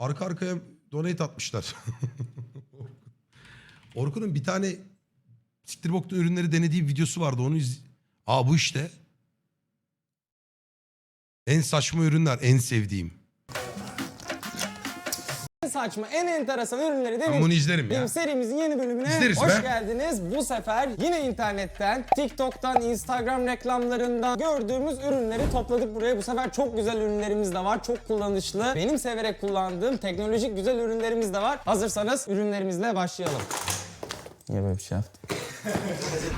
Arka arkaya donate atmışlar. Orkun'un bir tane siktir bokta ürünleri denediği videosu vardı. Onu iz... Aa bu işte. En saçma ürünler, en sevdiğim. Saçma, en enteresan ürünleri Ben demin bunu izlerim ya. serimizin yeni bölümüne İzleriz hoş be. geldiniz. Bu sefer yine internetten, TikTok'tan, Instagram reklamlarından gördüğümüz ürünleri topladık buraya. Bu sefer çok güzel ürünlerimiz de var. Çok kullanışlı. Benim severek kullandığım teknolojik güzel ürünlerimiz de var. Hazırsanız ürünlerimizle başlayalım. Niye böyle bir şey yaptım?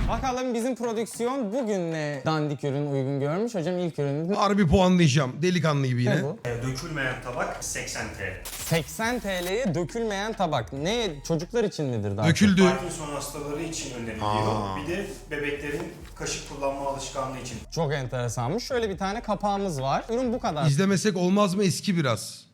Bakalım bizim prodüksiyon bugün ne dandik ürün uygun görmüş. Hocam ilk ürünümüz Harbi puanlayacağım. Delikanlı gibi yine. ne bu? E, Dökülmeyen tabak 80 TL. 80 TL'ye dökülmeyen tabak. Ne çocuklar için midir daha çok? Döküldü. Parkinson hastaları için öneriliyor. Bir de bebeklerin kaşık kullanma alışkanlığı için. Çok enteresanmış. Şöyle bir tane kapağımız var. Ürün bu kadar. İzlemesek olmaz mı eski biraz?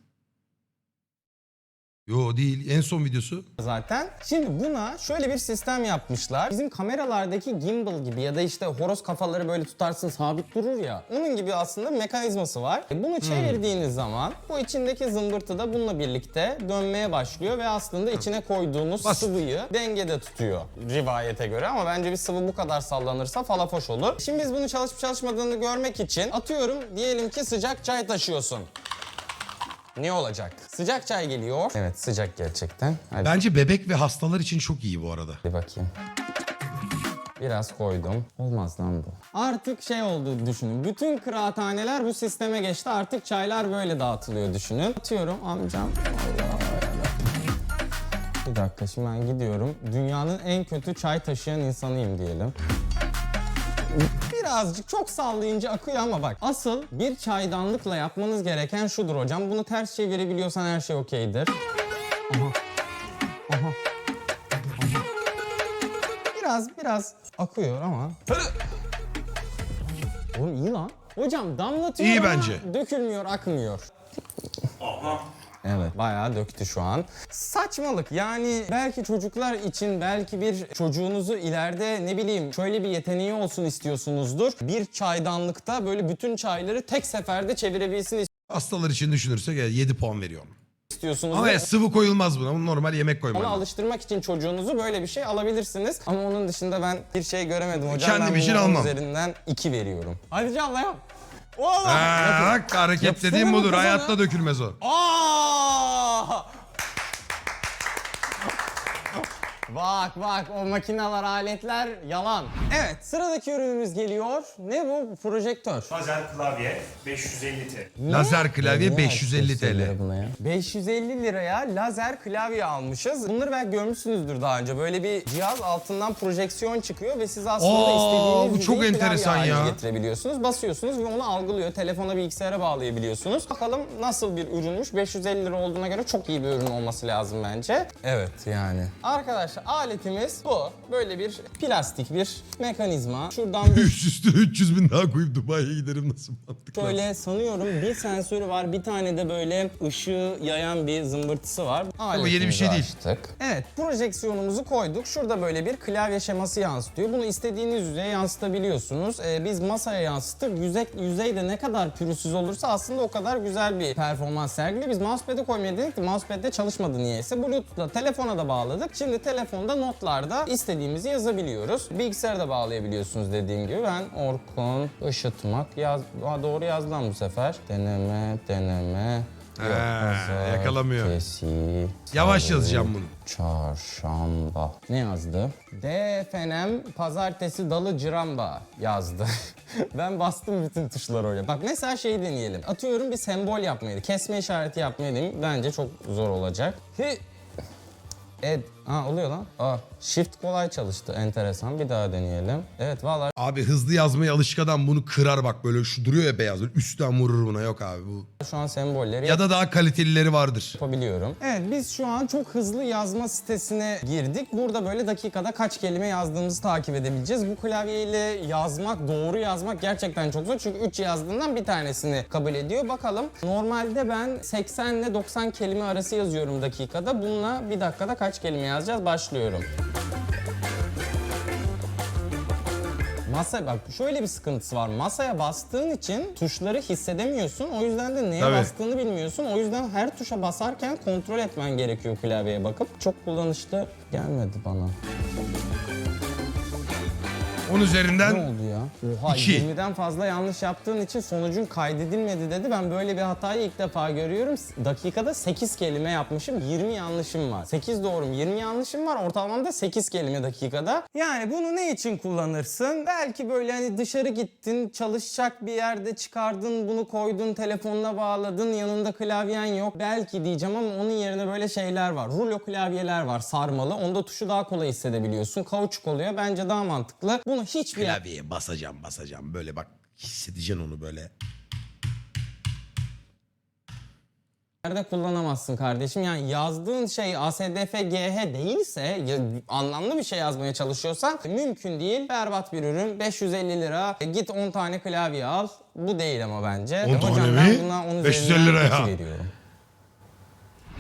Yo değil. En son videosu. zaten. Şimdi buna şöyle bir sistem yapmışlar. Bizim kameralardaki gimbal gibi ya da işte horoz kafaları böyle tutarsın sabit durur ya. Onun gibi aslında mekanizması var. E, Bunu çevirdiğiniz zaman bu içindeki zımbırtı da bununla birlikte dönmeye başlıyor ve aslında içine koyduğunuz Basit. sıvıyı dengede tutuyor rivayete göre ama bence bir sıvı bu kadar sallanırsa falafoş olur. Şimdi biz bunu çalışıp çalışmadığını görmek için atıyorum diyelim ki sıcak çay taşıyorsun. Ne olacak? Sıcak çay geliyor. Evet sıcak gerçekten. Hadi Bence bebek ve hastalar için çok iyi bu arada. bir bakayım. Biraz koydum. Olmaz lan bu. Artık şey oldu düşünün. Bütün kıraathaneler bu sisteme geçti. Artık çaylar böyle dağıtılıyor düşünün. Atıyorum amcam. Bir dakika şimdi ben gidiyorum. Dünyanın en kötü çay taşıyan insanıyım diyelim. Birazcık çok sallayınca akıyor ama bak asıl bir çaydanlıkla yapmanız gereken şudur hocam. Bunu ters çevirebiliyorsan her şey okeydir. Biraz biraz akıyor ama. Oğlum iyi lan. Hocam damlatıyor İyi ama bence. dökülmüyor, akmıyor. Aha. Evet bayağı döktü şu an. Saçmalık yani belki çocuklar için belki bir çocuğunuzu ileride ne bileyim şöyle bir yeteneği olsun istiyorsunuzdur. Bir çaydanlıkta böyle bütün çayları tek seferde çevirebilsin Hastalar için düşünürsek 7 puan veriyorum. istiyorsunuz. Ama ya, sıvı koyulmaz buna. Normal yemek koyman Ona alıştırmak için çocuğunuzu böyle bir şey alabilirsiniz. Ama onun dışında ben bir şey göremedim hocam. Kendim ben için almam. üzerinden 2 veriyorum. Hadi canla yap. Oğlum. Ha, bak hareket Yapsana dediğim bu budur. Hayatta dökülmez o. Aa! Bak bak o makineler, aletler yalan. Evet sıradaki ürünümüz geliyor. Ne bu? Projektör. Lazer klavye 550 TL. Lazer klavye Ne 550 yapıyorsun TL. lira buna ya? 550 liraya lazer klavye almışız. Bunları belki görmüşsünüzdür daha önce. Böyle bir cihaz altından projeksiyon çıkıyor ve siz aslında Aa, istediğiniz bu çok klavye enteresan haline ya. getirebiliyorsunuz. Basıyorsunuz ve onu algılıyor. Telefona bilgisayara bağlayabiliyorsunuz. Bakalım nasıl bir ürünmüş. 550 lira olduğuna göre çok iyi bir ürün olması lazım bence. Evet yani. Arkadaşlar aletimiz bu. Böyle bir plastik bir mekanizma. Şuradan Üst üste 300 bin daha koyup Dubai'ye giderim nasıl mantıklı. Şöyle sanıyorum bir sensörü var, bir tane de böyle ışığı yayan bir zımbırtısı var. yeni bir şey değil. Açtık. Evet, projeksiyonumuzu koyduk. Şurada böyle bir klavye şeması yansıtıyor. Bunu istediğiniz yüzeye yansıtabiliyorsunuz. Ee, biz masaya yansıttık. Yüzey, yüzey de ne kadar pürüzsüz olursa aslında o kadar güzel bir performans sergiliyor. Biz mousepad'e koymaya dedik de mousepad'de çalışmadı niyeyse. Bluetooth'la telefona da bağladık. Şimdi telefonda notlarda istediğimizi yazabiliyoruz. Bilgisayara da bağlayabiliyorsunuz dediğim gibi. Ben Orkun ışıtmak yaz... Aa, doğru yazdım bu sefer. Deneme, deneme. Pazar, yakalamıyor. Kesi, Yavaş salı, yazacağım bunu. Çarşamba. Ne yazdı? D fenem pazartesi dalı ciramba yazdı. ben bastım bütün tuşları oraya. Bak mesela şey deneyelim. Atıyorum bir sembol yapmayı, kesme işareti yapmayı deneyim. Bence çok zor olacak. Hi. Ed. Ha oluyor lan. Shift kolay çalıştı. Enteresan. Bir daha deneyelim. Evet vallahi Abi hızlı yazmaya alışık adam bunu kırar bak böyle şu duruyor ya beyaz. Böyle üstten vurur buna yok abi bu. şu an sembolleri Ya da daha kalitelileri vardır. yapabiliyorum. Evet biz şu an çok hızlı yazma sitesine girdik. Burada böyle dakikada kaç kelime yazdığımızı takip edebileceğiz. Bu klavyeyle yazmak, doğru yazmak gerçekten çok zor. Çünkü 3 yazdığından bir tanesini kabul ediyor. Bakalım normalde ben 80 ile 90 kelime arası yazıyorum dakikada. Bununla bir dakikada kaç kelime yazacağız? Başlıyorum. Masa bak şöyle bir sıkıntısı var. Masaya bastığın için tuşları hissedemiyorsun. O yüzden de neye Tabii. bastığını bilmiyorsun. O yüzden her tuşa basarken kontrol etmen gerekiyor klavyeye bakıp. Çok kullanışlı gelmedi bana. 10 Ne üzerinden oldu ya? Oha İki. 20'den fazla yanlış yaptığın için sonucun kaydedilmedi dedi. Ben böyle bir hatayı ilk defa görüyorum. Dakikada 8 kelime yapmışım, 20 yanlışım var. 8 doğrum, 20 yanlışım var. Ortalamamda 8 kelime dakikada. Yani bunu ne için kullanırsın? Belki böyle hani dışarı gittin, çalışacak bir yerde çıkardın, bunu koydun, telefonuna bağladın, yanında klavyen yok. Belki diyeceğim ama onun yerine böyle şeyler var. Rulo klavyeler var sarmalı. Onda tuşu daha kolay hissedebiliyorsun. Kauçuk oluyor. Bence daha mantıklı. Bunu hiçbir yer- klavyeye basacağım basacağım böyle bak hissedeceksin onu böyle. Nerede kullanamazsın kardeşim? Yani yazdığın şey ASDFGH değilse, ya, anlamlı bir şey yazmaya çalışıyorsan mümkün değil. Berbat bir ürün, 550 lira. E, git 10 tane klavye al. Bu değil ama bence. 10 E, tane hocam mi? ben buna 10 550 üzerinden lira ya. veriyorum.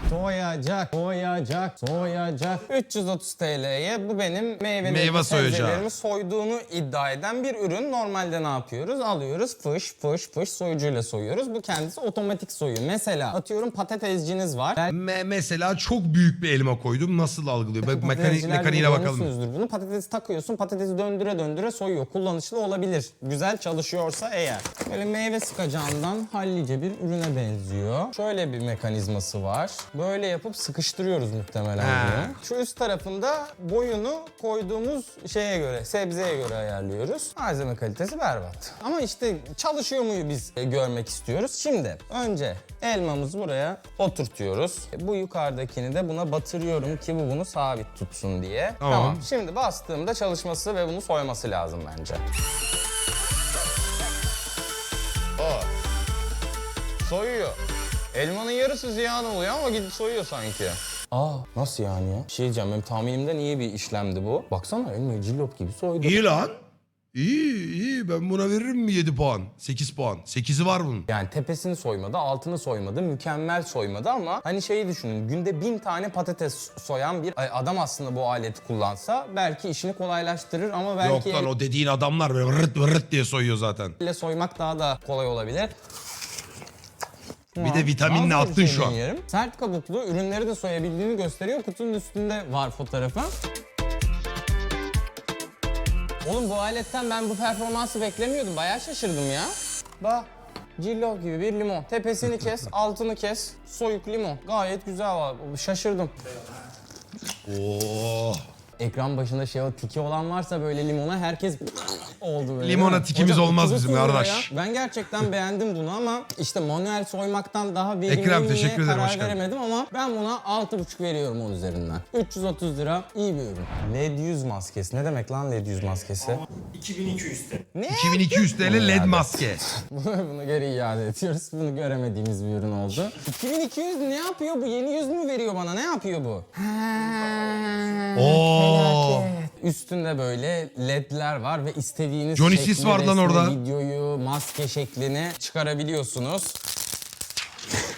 Soyacak, soyacak, soyacak. 330 TL'ye bu benim meyvelerimi, Meyve soyacağı. sebzelerimi soyduğunu iddia eden bir ürün. Normalde ne yapıyoruz? Alıyoruz fış fış fış soyucuyla soyuyoruz. Bu kendisi otomatik soyuyor. Mesela atıyorum patatesciniz var. Belki Me- mesela çok büyük bir elma koydum nasıl algılıyor? Bak mekanik, patatesciler mekaniğine bakalım. görmüşsünüzdür Bunu patatesi takıyorsun, patatesi döndüre döndüre soyuyor. Kullanışlı olabilir. Güzel çalışıyorsa eğer. Böyle meyve sıkacağından hallice bir ürüne benziyor. Şöyle bir mekanizması var. Böyle yapıp sıkıştırıyoruz muhtemelen bunu. Şu üst tarafında boyunu koyduğumuz şeye göre, sebzeye göre ayarlıyoruz. Malzeme kalitesi berbat. Ama işte çalışıyor muyu biz e, görmek istiyoruz. Şimdi önce elmamızı buraya oturtuyoruz. E, Bu yukarıdakini de buna batırıyorum ki bu bunu sabit tutsun diye. Tamam. Şimdi bastığımda çalışması ve bunu soyması lazım bence. Soyuyor. Elmanın yarısı ziyan oluyor ama gidip soyuyor sanki. Aa nasıl yani ya? Bir şey diyeceğim benim tahminimden iyi bir işlemdi bu. Baksana elmayı cillop gibi soydu. İyi lan. İyi iyi ben buna veririm mi 7 puan? 8 puan. 8'i var bunun. Yani tepesini soymadı, altını soymadı, mükemmel soymadı ama hani şeyi düşünün günde bin tane patates soyan bir adam aslında bu aleti kullansa belki işini kolaylaştırır ama belki Yok lan o dediğin adamlar böyle vırıt vırıt diye soyuyor zaten. elle soymak daha da kolay olabilir. Bir de vitaminle Bazı bir attın şey şu an. deneyelim. Sert kabuklu ürünleri de soyabildiğini gösteriyor. Kutunun üstünde var fotoğrafı. Oğlum bu aletten ben bu performansı beklemiyordum. Bayağı şaşırdım ya. Bak cillop gibi bir limon. Tepesini kes, altını kes. Soyuk limon. Gayet güzel var. Şaşırdım. Oo. Ekran başında şey o tiki olan varsa böyle limona herkes oldu böyle. Limona tikimiz Hocam, olmaz 330 bizim lira kardeş. ya. Ben gerçekten beğendim bunu ama işte manuel soymaktan daha verimli Ekrem, mi teşekkür ederim, karar geldin. veremedim ama ben buna 6,5 veriyorum 10 üzerinden. 330 lira iyi bir ürün. LED yüz maskesi. Ne demek lan LED yüz maskesi? 2200 TL. Ne? 2200 TL led maske. Bunu, bunu geri iade ediyoruz. Bunu göremediğimiz bir ürün oldu. 2200 ne yapıyor bu? Yeni yüz mü veriyor bana? Ne yapıyor bu? Oo. Felaket. Üstünde böyle ledler var ve istediğiniz Johnny şekli, Sis var lan resmi, orada. videoyu, maske şeklini çıkarabiliyorsunuz.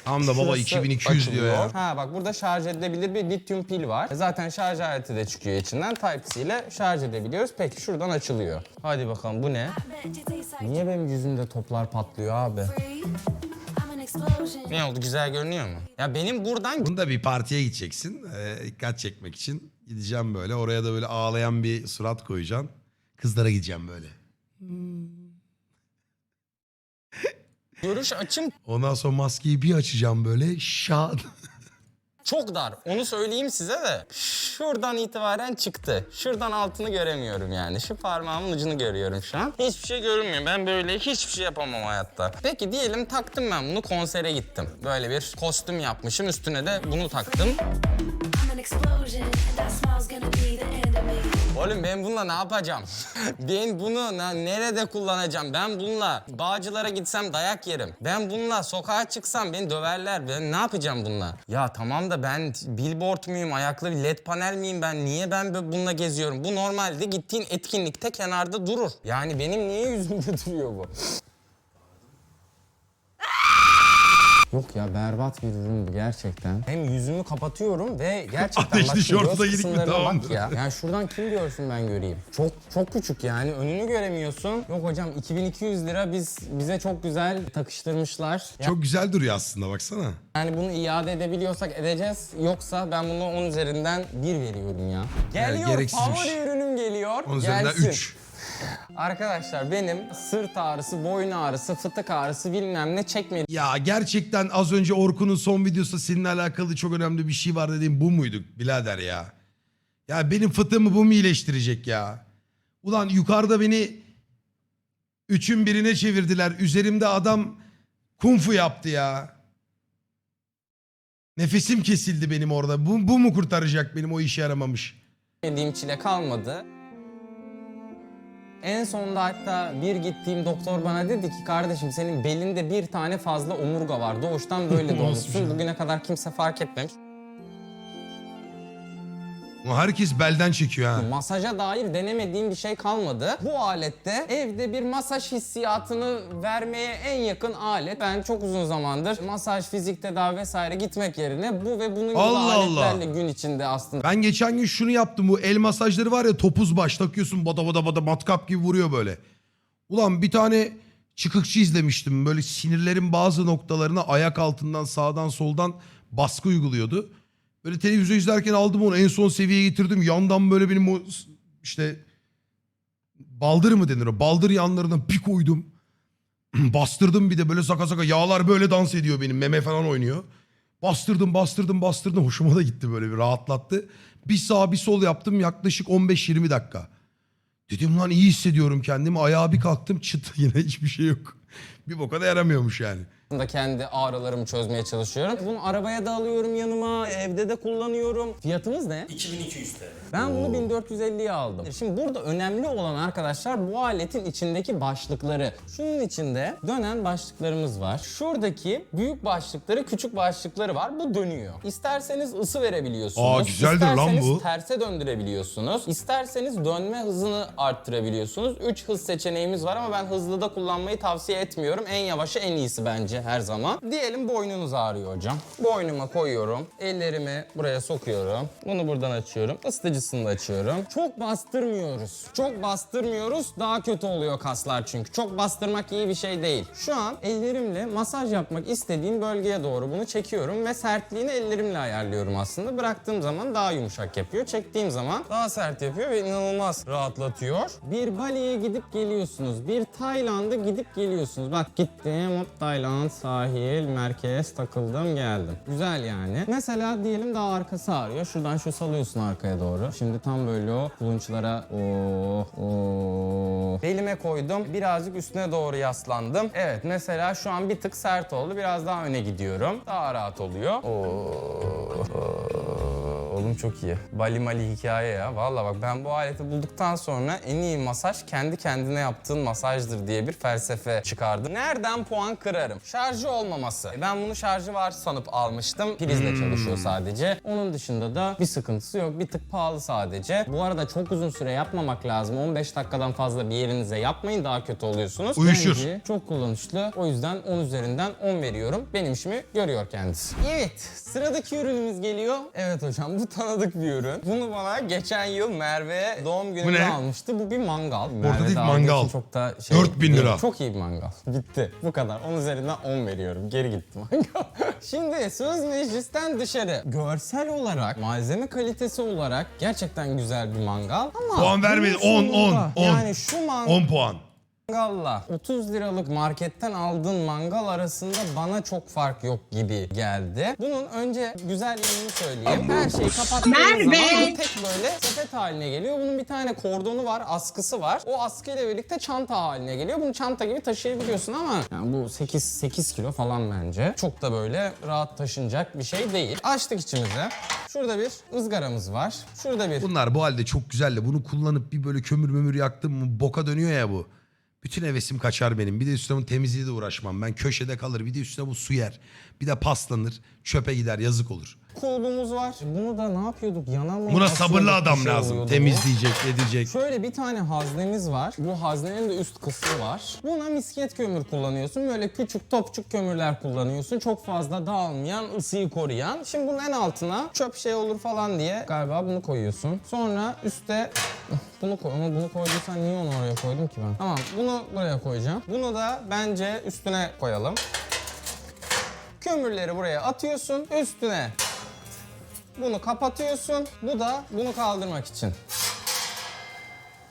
Tam da baba Şurası 2200 diyor ya. açılıyor. Ha bak burada şarj edilebilir bir lityum pil var. Zaten şarj aleti de çıkıyor içinden. Type-C ile şarj edebiliyoruz. Peki şuradan açılıyor. Hadi bakalım bu ne? Niye benim yüzümde toplar patlıyor abi? Ne oldu güzel görünüyor mu? Ya benim buradan Bunu da bir partiye gideceksin. e, dikkat çekmek için. Gideceğim böyle. Oraya da böyle ağlayan bir surat koyacaksın. Kızlara gideceğim böyle. görüş açım Ondan sonra maskeyi bir açacağım böyle. Şan. çok dar. Onu söyleyeyim size de. Şuradan itibaren çıktı. Şuradan altını göremiyorum yani. Şu parmağımın ucunu görüyorum şu an. Hiçbir şey görünmüyor. Ben böyle hiçbir şey yapamam hayatta. Peki diyelim taktım ben bunu konsere gittim. Böyle bir kostüm yapmışım. Üstüne de bunu taktım. Oğlum ben bununla ne yapacağım? ben bunu na- nerede kullanacağım? Ben bununla bağcılara gitsem dayak yerim. Ben bununla sokağa çıksam beni döverler. Ben ne yapacağım bununla? Ya tamam da ben billboard muyum? Ayaklı bir led panel miyim ben? Niye ben bununla geziyorum? Bu normalde gittiğin etkinlikte kenarda durur. Yani benim niye yüzümde duruyor bu? Yok ya berbat bir bu gerçekten. Hem yüzümü kapatıyorum ve gerçekten Ateşli bak şu şortla göz yedik mi? kısımlarına Tamamdır. bak ya. Yani şuradan kim görsün ben göreyim. Çok çok küçük yani önünü göremiyorsun. Yok hocam 2200 lira biz bize çok güzel takıştırmışlar. Çok güzel duruyor aslında baksana. Yani bunu iade edebiliyorsak edeceğiz. Yoksa ben bunu 10 üzerinden 1 veriyorum ya. Geliyor gereksizmiş. favori ürünüm geliyor. Onun üzerinden Gelsin. 3. Arkadaşlar benim sırt ağrısı, boyun ağrısı, fıtık ağrısı bilmem ne çekmediğim Ya gerçekten az önce Orkun'un son videosunda seninle alakalı çok önemli bir şey var dediğim bu muydu birader ya? Ya benim fıtığımı bu mu iyileştirecek ya? Ulan yukarıda beni üçün birine çevirdiler. Üzerimde adam kung fu yaptı ya. Nefesim kesildi benim orada. Bu, bu mu kurtaracak benim o işe yaramamış? yediğim çile kalmadı. En sonunda hatta bir gittiğim doktor bana dedi ki kardeşim senin belinde bir tane fazla omurga var. Doğuştan böyle doğmuşsun. Bugüne kadar kimse fark etmemiş. Herkes belden çekiyor ha. Masaja dair denemediğim bir şey kalmadı. Bu alette evde bir masaj hissiyatını vermeye en yakın alet. Ben çok uzun zamandır masaj, fizik tedavi vesaire gitmek yerine bu ve bunun gibi Allah Allah. aletlerle gün içinde aslında Ben geçen gün şunu yaptım. Bu el masajları var ya topuz baş takıyorsun bada bada bada matkap gibi vuruyor böyle. Ulan bir tane çıkıkçı izlemiştim. Böyle sinirlerin bazı noktalarına ayak altından sağdan soldan baskı uyguluyordu. Böyle televizyon izlerken aldım onu en son seviyeye getirdim. Yandan böyle benim o işte baldır mı denir o? Baldır yanlarına bir koydum. Bastırdım bir de böyle saka saka yağlar böyle dans ediyor benim. Meme falan oynuyor. Bastırdım bastırdım bastırdım. Hoşuma da gitti böyle bir rahatlattı. Bir sağ bir sol yaptım yaklaşık 15-20 dakika. Dedim lan iyi hissediyorum kendimi. Ayağa bir kalktım çıt yine hiçbir şey yok. Bir boka da yaramıyormuş yani. da kendi ağrılarımı çözmeye çalışıyorum. Bunu arabaya da alıyorum yanıma, evde de kullanıyorum. Fiyatımız ne? 2200 TL. Ben bunu 1450'ye aldım. Şimdi burada önemli olan arkadaşlar bu aletin içindeki başlıkları. Şunun içinde dönen başlıklarımız var. Şuradaki büyük başlıkları, küçük başlıkları var. Bu dönüyor. İsterseniz ısı verebiliyorsunuz. Aa, güzeldir lan İsterseniz bu. terse döndürebiliyorsunuz. İsterseniz dönme hızını arttırabiliyorsunuz. 3 hız seçeneğimiz var ama ben hızlı da kullanmayı tavsiye etmiyorum. En yavaşı en iyisi bence her zaman. Diyelim boynunuz ağrıyor hocam. Boynuma koyuyorum. Ellerimi buraya sokuyorum. Bunu buradan açıyorum. Isıtıcısını da açıyorum. Çok bastırmıyoruz. Çok bastırmıyoruz. Daha kötü oluyor kaslar çünkü. Çok bastırmak iyi bir şey değil. Şu an ellerimle masaj yapmak istediğim bölgeye doğru bunu çekiyorum ve sertliğini ellerimle ayarlıyorum aslında. Bıraktığım zaman daha yumuşak yapıyor. Çektiğim zaman daha sert yapıyor ve inanılmaz rahatlatıyor. Bir Bali'ye gidip geliyorsunuz. Bir Tayland'a gidip geliyorsunuz. Bak gittim hop Tayland sahil merkez takıldım geldim. Güzel yani. Mesela diyelim daha arkası ağrıyor. Şuradan şu salıyorsun arkaya doğru. Şimdi tam böyle o kulunçlara oh oh. Belime koydum. Birazcık üstüne doğru yaslandım. Evet mesela şu an bir tık sert oldu. Biraz daha öne gidiyorum. Daha rahat oluyor. Oh. Oğlum çok iyi. Bali mali hikaye ya. Valla bak ben bu aleti bulduktan sonra en iyi masaj kendi kendine yaptığın masajdır diye bir felsefe çıkardım. Nereden puan kırarım? Şarjı olmaması. Ben bunu şarjı var sanıp almıştım. Prizle çalışıyor sadece. Onun dışında da bir sıkıntısı yok. Bir tık pahalı sadece. Bu arada çok uzun süre yapmamak lazım. 15 dakikadan fazla bir yerinize yapmayın daha kötü oluyorsunuz. Uyuşur. Bence çok kullanışlı. O yüzden 10 üzerinden 10 veriyorum. Benim işimi görüyor kendisi. Evet, sıradaki ürünümüz geliyor. Evet hocam, bu tanıdık bir ürün. Bunu bana geçen yıl Merve doğum gününde ne? almıştı. Bu bir mangal. değil, de aldığı mangal. için Çok da şey 4000 değil. lira. Çok iyi bir mangal. Gitti. Bu kadar. 10 üzerinden 10 veriyorum. Geri gitti mangal. Şimdi söz meclisten dışarı. Görsel olarak, malzeme kalitesi olarak gerçekten güzel bir mangal. Ama Puan vermedi. bunun 10, 10, sonunda, 10. Yani şu mangal 10 puan. Mangalla 30 liralık marketten aldığın mangal arasında bana çok fark yok gibi geldi. Bunun önce güzel yanını söyleyeyim. Her şeyi kapattığınız zaman bu tek böyle sepet haline geliyor. Bunun bir tane kordonu var, askısı var. O askıyla birlikte çanta haline geliyor. Bunu çanta gibi taşıyabiliyorsun ama yani bu 8 8 kilo falan bence. Çok da böyle rahat taşınacak bir şey değil. Açtık içimize. Şurada bir ızgaramız var. Şurada bir Bunlar bu halde çok güzel de bunu kullanıp bir böyle kömür mömür yaktım mı boka dönüyor ya bu. Bütün hevesim kaçar benim. Bir de üstüne bunun temizliği de uğraşmam. Ben köşede kalır. Bir de üstüne bu su yer. Bir de paslanır. Çöpe gider yazık olur. kulbumuz var. Bunu da ne yapıyorduk? Yana mı? Buna sabırlı adam şey lazım. oluyordu bu. Temizleyecek, edecek. Şöyle bir tane haznemiz var. Bu haznenin de üst kısmı var. Buna misket kömür kullanıyorsun. Böyle küçük topçuk kömürler kullanıyorsun. Çok fazla dağılmayan, ısıyı koruyan. Şimdi bunun en altına çöp şey olur falan diye galiba bunu koyuyorsun. Sonra üste bunu koy. Ama bunu koyduysan niye onu oraya koydum ki ben? Tamam bunu buraya koyacağım. Bunu da bence üstüne koyalım. Kömürleri buraya atıyorsun. Üstüne bunu kapatıyorsun. Bu da bunu kaldırmak için.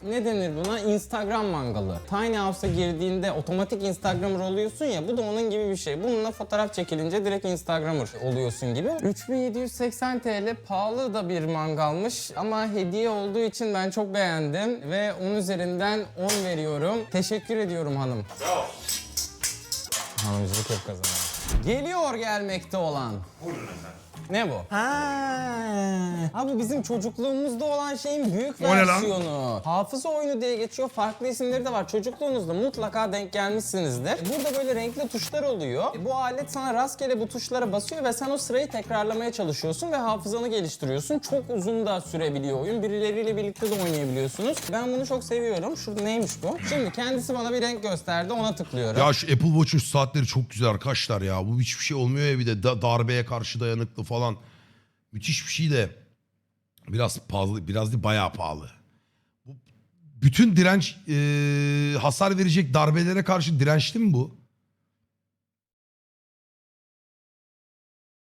Ne denir buna? Instagram mangalı. Tiny House'a girdiğinde otomatik Instagramer oluyorsun ya bu da onun gibi bir şey. Bununla fotoğraf çekilince direkt Instagramer oluyorsun gibi. 3780 TL pahalı da bir mangalmış ama hediye olduğu için ben çok beğendim ve 10 üzerinden 10 veriyorum. Teşekkür ediyorum hanım. Bravo. Hanımcılık hep kazanır. Geliyor gelmekte olan. Buyurun efendim. Ne bu? Ha, ha bu bizim çocukluğumuzda olan şeyin büyük O ne lan? versiyonu. Hafıza oyunu diye geçiyor. Farklı isimleri de var. Çocukluğunuzda mutlaka denk gelmişsinizdir. Burada böyle renkli tuşlar oluyor. Bu alet sana rastgele bu tuşlara basıyor ve sen o sırayı tekrarlamaya çalışıyorsun ve hafızanı geliştiriyorsun. Çok uzun da sürebiliyor oyun. Birileriyle birlikte de oynayabiliyorsunuz. Ben bunu çok seviyorum. Şurada neymiş bu? Şimdi kendisi bana bir renk gösterdi. Ona tıklıyorum. Ya şu Apple Watch'un saatleri çok güzel arkadaşlar ya. Bu hiçbir şey olmuyor ya bir de da- darbeye karşı dayanıklı falan. Müthiş bir şey de biraz pahalı, biraz değil bayağı pahalı. Bu bütün direnç eee, hasar verecek darbelere karşı dirençli mi bu?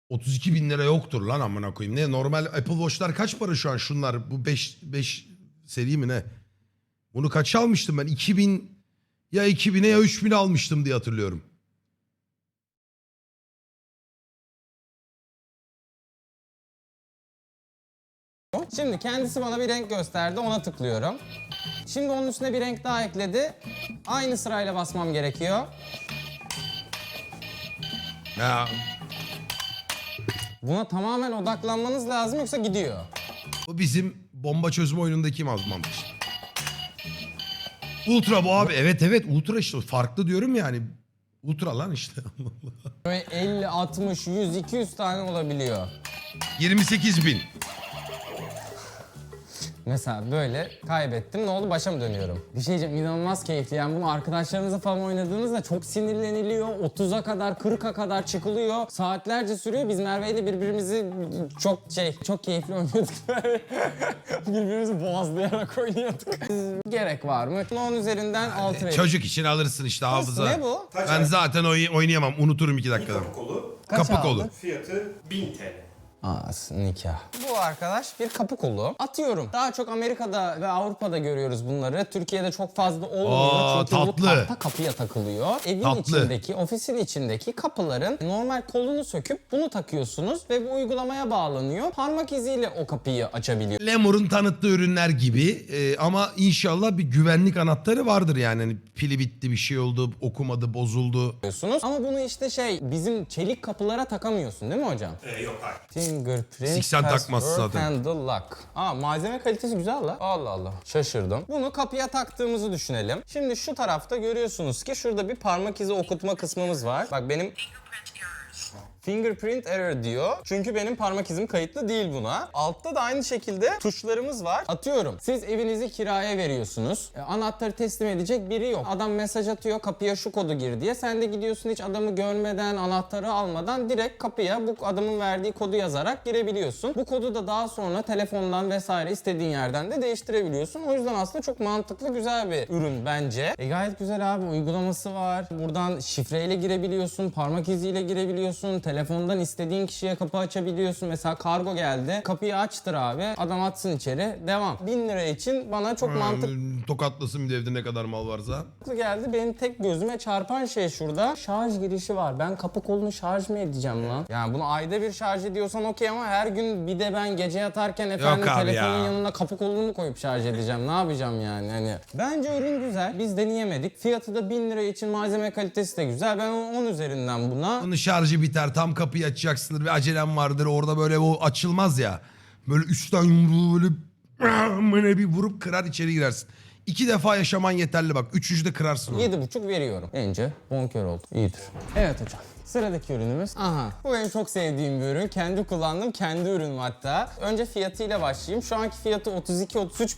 32 bin lira yoktur lan amına koyayım. Ne normal Apple Watch'lar kaç para şu an şunlar? Bu 5 5 seri mi ne? Bunu kaç almıştım ben? 2000 ya 2000'e ya 3000'e almıştım diye hatırlıyorum. Şimdi kendisi bana bir renk gösterdi. Ona tıklıyorum. Şimdi onun üstüne bir renk daha ekledi. Aynı sırayla basmam gerekiyor. Ya Buna tamamen odaklanmanız lazım yoksa gidiyor. bu bizim bomba çözme oyunundaki mazmanmış. Ultra bu abi. Evet evet ultra işte farklı diyorum yani. Ultra lan işte. Böyle 50, 60, 100, 200 tane olabiliyor. 28 bin. Mesela böyle kaybettim. Ne oldu? Başa mı dönüyorum? Bir şey diyeceğim. inanılmaz keyifli. Yani bunu arkadaşlarınızla falan oynadığınızda çok sinirleniliyor. 30'a kadar, 40'a kadar çıkılıyor. Saatlerce sürüyor. Biz Merve ile birbirimizi çok şey, çok keyifli oynuyorduk. birbirimizi boğazlayarak oynuyorduk. Gerek var mı? 10 üzerinden 6 veriyorum. Çocuk için alırsın işte hafıza. Ne bu? Ben zaten oy- oynayamam. Unuturum 2 Bir dakikada. kapı kolu. Kaç Kapı aldın? kolu. Fiyatı 1000 TL. Aa nikah. Bu arkadaş bir kapı kolu. Atıyorum. Daha çok Amerika'da ve Avrupa'da görüyoruz bunları. Türkiye'de çok fazla olmuyor. Aa, çünkü bu tatlı. tahta kapıya takılıyor. Evin Tatlı. içindeki, ofisin içindeki kapıların normal kolunu söküp bunu takıyorsunuz ve bu uygulamaya bağlanıyor. Parmak iziyle o kapıyı açabiliyor. Lemur'un tanıttığı ürünler gibi e, ama inşallah bir güvenlik anahtarı vardır yani. Hani pili bitti bir şey oldu okumadı bozuldu. Ama bunu işte şey bizim çelik kapılara takamıyorsun değil mi hocam? Ee, yok hayır. Fingerprint, Siksen takmaz password, zaten. handle lock. Aa malzeme kalitesi güzel la. Allah Allah. Şaşırdım. Bunu kapıya taktığımızı düşünelim. Şimdi şu tarafta görüyorsunuz ki şurada bir parmak izi okutma kısmımız var. Bak benim Fingerprint error diyor. Çünkü benim parmak izim kayıtlı değil buna. Altta da aynı şekilde tuşlarımız var. Atıyorum. Siz evinizi kiraya veriyorsunuz. E, anahtarı teslim edecek biri yok. Adam mesaj atıyor kapıya şu kodu gir diye. Sen de gidiyorsun hiç adamı görmeden, anahtarı almadan direkt kapıya bu adamın verdiği kodu yazarak girebiliyorsun. Bu kodu da daha sonra telefondan vesaire istediğin yerden de değiştirebiliyorsun. O yüzden aslında çok mantıklı, güzel bir ürün bence. E, gayet güzel abi. Uygulaması var. Buradan şifreyle girebiliyorsun, parmak iziyle girebiliyorsun, telefondan istediğin kişiye kapı açabiliyorsun. Mesela kargo geldi. Kapıyı açtır abi. Adam atsın içeri. Devam. 1000 lira için bana çok mantıklı Hmm, Tokatlasın bir de evde ne kadar mal varsa. mantıklı geldi. Benim tek gözüme çarpan şey şurada. Şarj girişi var. Ben kapı kolunu şarj mı edeceğim lan? Yani bunu ayda bir şarj ediyorsan okey ama her gün bir de ben gece yatarken efendim abi telefonun ya. yanına kapı kolunu koyup şarj edeceğim? Ne yapacağım yani? Hani bence ürün güzel. Biz deneyemedik. Fiyatı da 1000 lira için malzeme kalitesi de güzel. Ben 10 üzerinden buna Bunun şarjı biter tam kapıyı açacaksındır bir acelem vardır orada böyle o açılmaz ya. Böyle üstten yumruğu böyle amına bir vurup kırar içeri girersin. İki defa yaşaman yeterli bak. Üçüncüde kırarsın onu. 7,5 veriyorum. Bence bonkör oldu. İyidir. Evet hocam. Sıradaki ürünümüz. Aha. Bu benim çok sevdiğim bir ürün. Kendi kullandım. Kendi ürünüm hatta. Önce fiyatıyla başlayayım. Şu anki fiyatı 32-33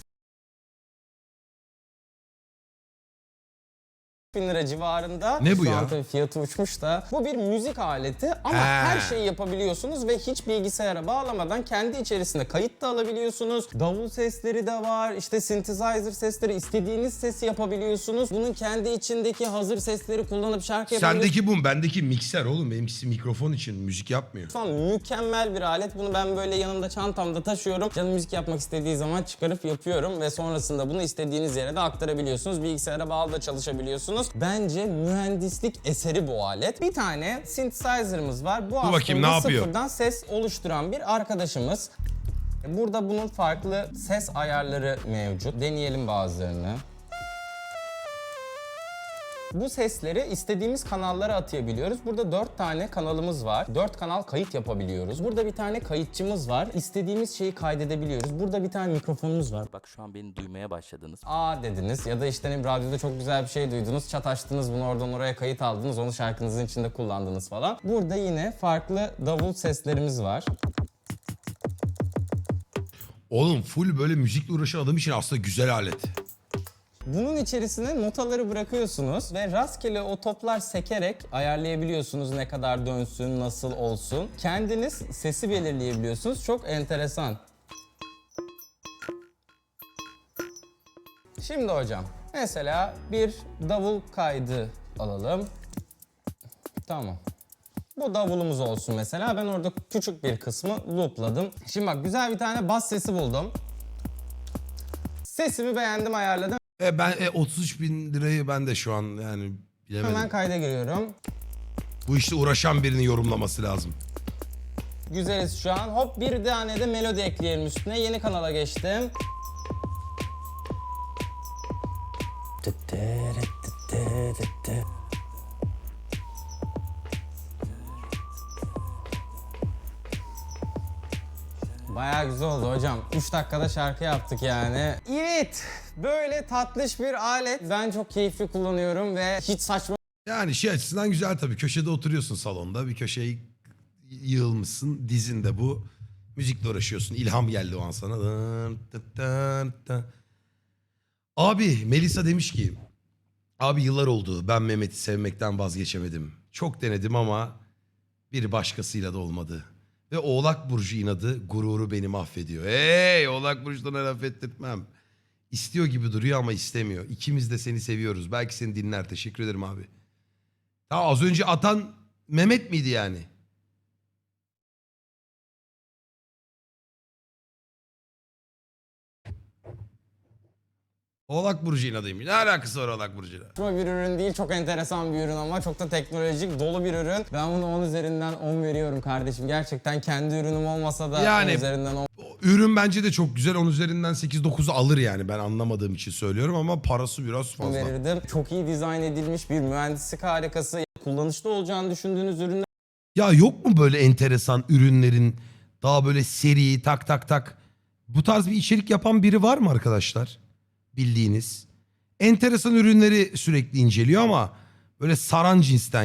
bin lira civarında. Ne bu Şu ya? an tabii fiyatı uçmuş da. Bu bir müzik aleti ama He. her şeyi yapabiliyorsunuz ve hiç bilgisayara bağlamadan kendi içerisinde kayıt da alabiliyorsunuz. Davul sesleri de var. İşte synthesizer sesleri istediğiniz sesi yapabiliyorsunuz. Bunun kendi içindeki hazır sesleri kullanıp şarkı yapabiliyorsunuz. Sendeki bu bendeki mikser oğlum. Benimkisi mikrofon için müzik yapmıyor. Falan mükemmel bir alet. Bunu ben böyle yanımda çantamda taşıyorum. Canım müzik yapmak istediği zaman çıkarıp yapıyorum ve sonrasında bunu istediğiniz yere de aktarabiliyorsunuz. Bilgisayara bağlı da çalışabiliyorsunuz. Bence mühendislik eseri bu alet. Bir tane synthesizer'ımız var. Bu aslında bakayım, ne yapıyor? sıfırdan ses oluşturan bir arkadaşımız. Burada bunun farklı ses ayarları mevcut. Deneyelim bazılarını. Bu sesleri istediğimiz kanallara atayabiliyoruz. Burada 4 tane kanalımız var. 4 kanal kayıt yapabiliyoruz. Burada bir tane kayıtçımız var. İstediğimiz şeyi kaydedebiliyoruz. Burada bir tane mikrofonumuz var. Bak şu an beni duymaya başladınız. Aa dediniz ya da işte ne radyoda çok güzel bir şey duydunuz. Çat açtınız bunu oradan oraya kayıt aldınız. Onu şarkınızın içinde kullandınız falan. Burada yine farklı davul seslerimiz var. Oğlum full böyle müzikle uğraşan adam için aslında güzel alet. Bunun içerisine notaları bırakıyorsunuz ve rastgele o toplar sekerek ayarlayabiliyorsunuz ne kadar dönsün, nasıl olsun. Kendiniz sesi belirleyebiliyorsunuz. Çok enteresan. Şimdi hocam, mesela bir davul kaydı alalım. Tamam. Bu davulumuz olsun mesela. Ben orada küçük bir kısmı loopladım. Şimdi bak güzel bir tane bas sesi buldum. Sesimi beğendim, ayarladım. E ben e, 33 bin lirayı ben de şu an yani bilemedim. Hemen kayda giriyorum. Bu işte uğraşan birinin yorumlaması lazım. Güzeliz şu an. Hop bir tane de melodi ekleyelim üstüne. Yeni kanala geçtim. Bayağı güzel oldu hocam. 3 dakikada şarkı yaptık yani. Evet. Böyle tatlış bir alet. Ben çok keyifli kullanıyorum ve hiç saçma Yani şey açısından güzel tabii. Köşede oturuyorsun salonda. Bir köşeye yığılmışsın. Dizinde bu. Müzikle uğraşıyorsun. İlham geldi o an sana. Abi Melisa demiş ki Abi yıllar oldu. Ben Mehmet'i sevmekten vazgeçemedim. Çok denedim ama bir başkasıyla da olmadı. Ve Oğlak Burcu inadı gururu beni mahvediyor. Hey Oğlak Burcu'dan laf ettirtmem. İstiyor gibi duruyor ama istemiyor. İkimiz de seni seviyoruz. Belki seni dinler. Teşekkür ederim abi. Ta az önce atan Mehmet miydi yani? Oğlak Burcu inadıymış. Ne alakası var Oğlak Burcu'yla? bir ürün değil. Çok enteresan bir ürün ama çok da teknolojik, dolu bir ürün. Ben bunu 10 üzerinden 10 veriyorum kardeşim. Gerçekten kendi ürünüm olmasa da Yani- 10 üzerinden 10 O Ürün bence de çok güzel. 10 üzerinden 8-9'u alır yani. Ben anlamadığım için söylüyorum ama parası biraz fazla. verirdim. Çok iyi dizayn edilmiş bir mühendislik harikası. Kullanışlı olacağını düşündüğünüz ürünler Ya yok mu böyle enteresan ürünlerin daha böyle seri tak tak tak. Bu tarz bir içerik yapan biri var mı arkadaşlar? Bildiğiniz. Enteresan ürünleri sürekli inceliyor ama böyle saran cinsten